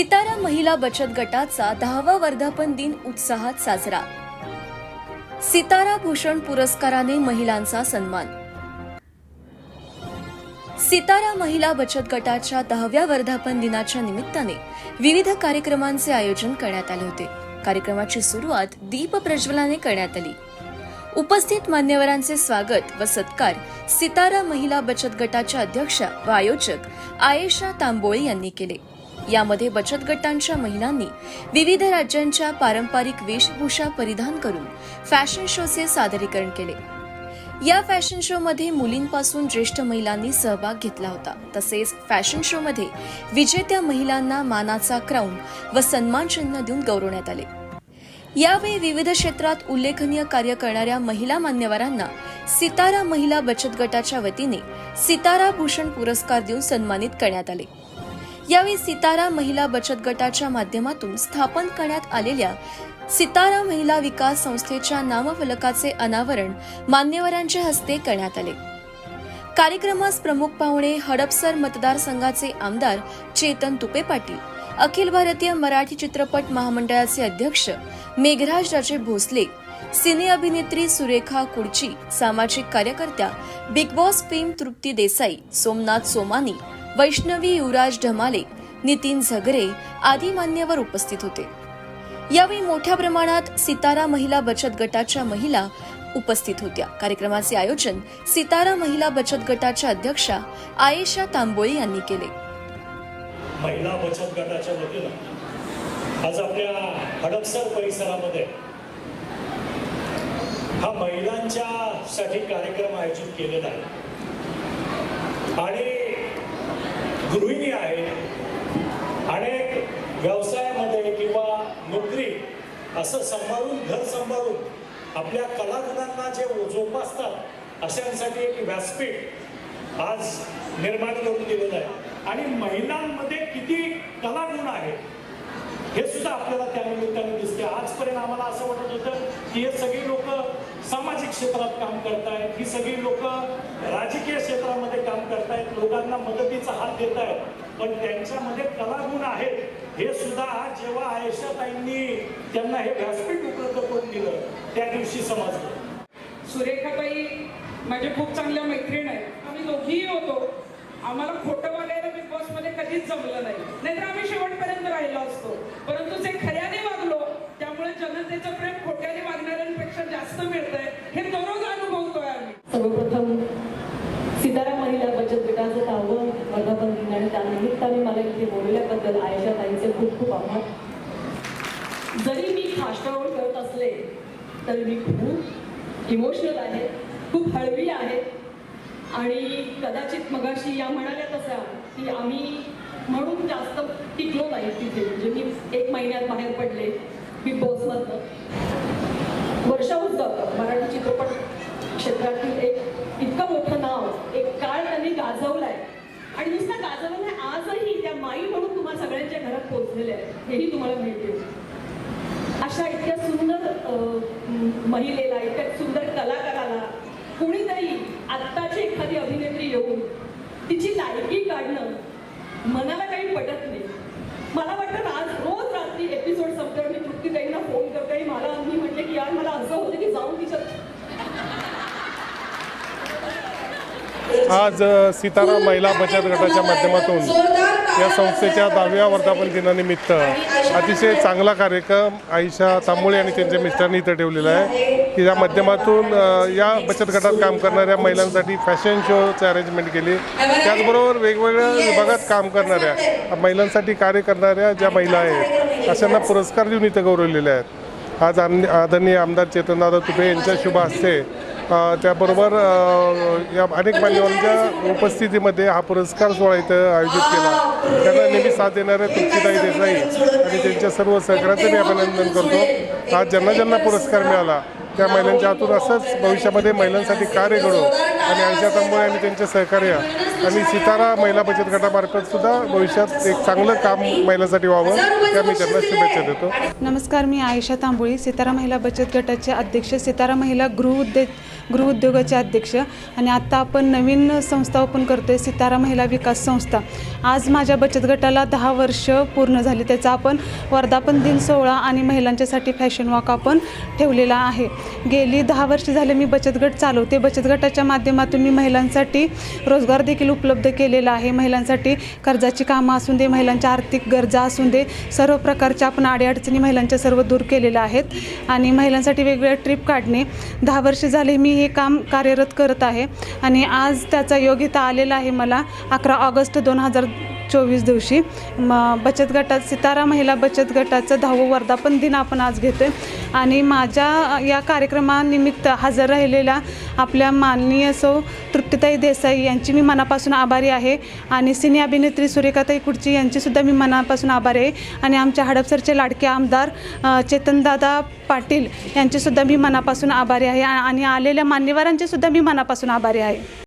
सितारा महिला बचत गटाचा दहावा वर्धापन दिन उत्साहात साजरा. सितारा भूषण पुरस्काराने महिलांचा सन्मान. सितारा महिला बचत गटाच्या दहाव्या वर्धापन दिनाच्या निमित्ताने विविध कार्यक्रमांचे आयोजन करण्यात आले होते. कार्यक्रमाची सुरुवात दीप प्रज्वलाने करण्यात आली. उपस्थित मान्यवरांचे स्वागत व सत्कार सितारा महिला बचत गटाच्या अध्यक्षा व आयोजक आयेशा तांबोळे यांनी केले. यामध्ये बचत गटांच्या महिलांनी विविध राज्यांच्या पारंपरिक वेशभूषा परिधान करून फॅशन शोचे सादरीकरण केले. या फॅशन शो मध्ये मुलींपासून ज्येष्ठ महिलांनी सहभाग घेतला होता. तसेच फॅशन शो मध्ये विजेत्या महिलांना मानाचा क्राऊन व सन्मान चिन्ह देऊन गौरवण्यात आले. यावेळी विविध क्षेत्रात उल्लेखनीय कार्य करणाऱ्या महिला मान्यवरांना सितारा महिला बचत गटाच्या वतीने सितारा भूषण पुरस्कार देऊन सन्मानित करण्यात आले. यावेळी सितारा महिला बचत गटाच्या माध्यमातून स्थापन करण्यात आलेल्या सितारा महिला विकास संस्थेच्या नामफलकाचे अनावरण मान्यवरांच्या हस्ते करण्यात आले. कार्यक्रमास प्रमुख पाहुणे हडपसर मतदारसंघाचे आमदार चेतन तुपे पाटील अखिल भारतीय मराठी चित्रपट महामंडळाचे अध्यक्ष मेघराज राजे भोसले सिने अभिनेत्री सुरेखा कुडची सामाजिक कार्यकर्त्या Bigg Boss fame Trupti Desai Somnath Somani Vaishnavi Yuvraj Dhamale Nitin Zagare आदी मान्यवर उपस्थित होते. यावेळी मोठ्या प्रमाणात सितारा महिला बचत गटाच्या महिला उपस्थित होत्या. कार्यक्रमाचे आयोजन सितारा महिला बचत गटाच्या अध्यक्षा आयेशा तांबोळे यांनी केले. महिला बचत गटाच्या वतीनं आज आपल्या हडपसर परिसरामध्ये हा महिलांच्या साठी कार्यक्रम आयोजित केलेला आहे. आणि गृहिणी आहेत अनेक व्यवसायामध्ये किंवा नोकरी असं सांभाळून घर सांभाळून आपल्या कलागुणांना जे जोपासतात अशांसाठी एक व्यासपीठ आज निर्माण करून दिलेलं आहे. आणि महिलांमध्ये किती कलागुण आहेत. हे सुद्धा आपल्याला त्या निमित्ताने दिसते. आजपर्यंत आम्हाला असं वाटत होतं की हे सगळी लोक सामाजिक क्षेत्रात काम करतायत ही सगळी लोक राजकीय क्षेत्रामध्ये काम करतायत लोकांना मदतीचा हात देत आहेत पण त्यांच्यामध्ये कलागुण आहेत. हे सुद्धा आज जेव्हा आयशाताईंनी त्यांना हे व्यासपीठ उपलब्ध करून दिलं त्या दिवशी समजलं सुरेखाबाई माझ्या खूप चांगल्या मैत्रीण आहेत. आम्ही दोघीही होतो. आम्हाला खोटं वागायचं बिग कधीच जमलं नाही. नाहीतर आम्ही शेवटपर्यंत राहिलो असतो. परंतु जे खऱ्याने वागलो त्यामुळे जनतेचं प्रेम खोट्याने वागणाऱ्यांपेक्षा जास्त मिळतंय हे दररोज अनुभवतोय आम्ही. सर्वप्रथम सितारा महिला बचत गटाचं आव्हान वर्धापन दिन आणि त्यानिमित्ताने मला इथे बोलल्याबद्दल आयशा ताईचे खूप खूप आभार. जरी मी खाष्टावळ करत असले तरी मी खूप इमोशनल आहे खूप हळवी आहे. आणि कदाचित मगाशी या म्हणाल्या तसा की आम्ही म्हणून जास्त टिकलो नाही तिथे. म्हणजे मी एक महिन्यात बाहेर पडले बिग बॉसमधनं. वर्षाहून जातं. मराठी चित्रपट क्षेत्रातील एक इतकं मोठं नाव एक काळ त्यांनी गाजवलाय. आणि नुसतं गाजवलं नाही आजही त्या माई म्हणून तुम्हाला सगळ्यांच्या घरात पोहोचलेल्या आहेत. हेही तुम्हाला मिळतील अशा इतक्या सुंदर महिलेला इतक्या सुंदर कलाकाराला कुणीतरी आत्ताची एखादी अभिनेत्री येऊन तिची लायकी काढणं मनाला काही पटत नाही. मला वाटतं आज रोज रात्री एपिसोड संपल्यावर मी तृप्तीताईंना फोन करते. मला मी म्हटले की यार मला असं होतं की जाऊन तिच्या आज सीताराम महिला बचत गटाच्या माध्यमातून या संस्थेच्या दहाव्या वर्धापन दिनानिमित्त अतिशय चांगला कार्यक्रम आयशा तांबोळे आणि त्यांच्या मिस्टरांनी इथं ठेवलेला आहे. की या माध्यमातून या बचत गटात काम करणाऱ्या महिलांसाठी फॅशन शोचं अरेंजमेंट केली. त्याचबरोबर वेगवेगळ्या विभागात काम करणाऱ्या महिलांसाठी कार्य करणाऱ्या ज्या महिला आहेत अशांना पुरस्कार देऊन इथं गौरवलेले आहेत. आज आम आदरणीय आमदार चेतनदादा तुपे यांच्या शुभ हस्ते त्याबरोबर या अनेक मान्यवरांच्या उपस्थितीमध्ये हा पुरस्कार सोहळा इथं आयोजित केला. त्यांना नेहमी साथ देणाऱ्या तृप्तीताई देसाई आणि त्यांच्या सर्व सहकार्याचं मी अभिनंदन करतो. आज ज्यांना ज्यांना पुरस्कार मिळाला त्या महिलांच्या हातून असंच भविष्यामध्ये महिलांसाठी कार्य घडो. आणि आयशा तांबोळे आणि त्यांचे सहकार्य आणि सितारा महिला बचत गटामार्फत सुद्धा भविष्यात एक चांगलं काम महिलांसाठी व्हावं त्या मी त्यांना शुभेच्छा देतो. नमस्कार मी आयशा तांबोळी सितारा महिला बचत गटाचे अध्यक्ष सितारा महिला गृह उद्योग गृहउद्योगाचे अध्यक्ष. आणि आत्ता आपण नवीन संस्था ओपन करतो आहे सितारा महिला विकास संस्था. आज माझ्या बचत गटाला दहा वर्ष पूर्ण झाली त्याचा आपण वर्धापन दिन सोहळा आणि महिलांच्यासाठी फॅशन वॉक आपण ठेवलेला आहे. गेली दहा वर्ष झाले मी बचत गट चालवते. बचत गटाच्या माध्यमातून मी महिलांसाठी रोजगार देखील उपलब्ध केलेला आहे. महिलांसाठी कर्जाची कामं असून दे महिलांच्या आर्थिक गरजा असून दे सर्व प्रकारच्या आपण अडीअडचणी महिलांच्या सर्व दूर केलेल्या आहेत. आणि महिलांसाठी वेगवेगळ्या ट्रिप काढणे दहा वर्ष झाले मी हे काम कार्यरत करत आहे. आणि आज त्याचा योग्यता आलेला आहे मला अकरा ऑगस्ट दोन हजार चोवीस दिवशी. म बचत गटात सितारा महिला बचत गटाचं दहावं वर्धापन दिन आपण आज घेतो आहे आणि माझ्या या कार्यक्रमानिमित्त हजर राहिलेल्या आपल्या माननीय सौ तृप्तीताई देसाई यांची मी मनापासून आभारी आहे. आणि सिने अभिनेत्री सुरेखाताई कुडची यांचीसुद्धा मी मनापासून आभारी आहे. आणि आमच्या हडपसरचे लाडके आमदार चेतनदादा पाटील यांचेसुद्धा मी मनापासून आभारी आहे. आणि आलेल्या मान्यवरांचेसुद्धा मी मनापासून आभारी आहे.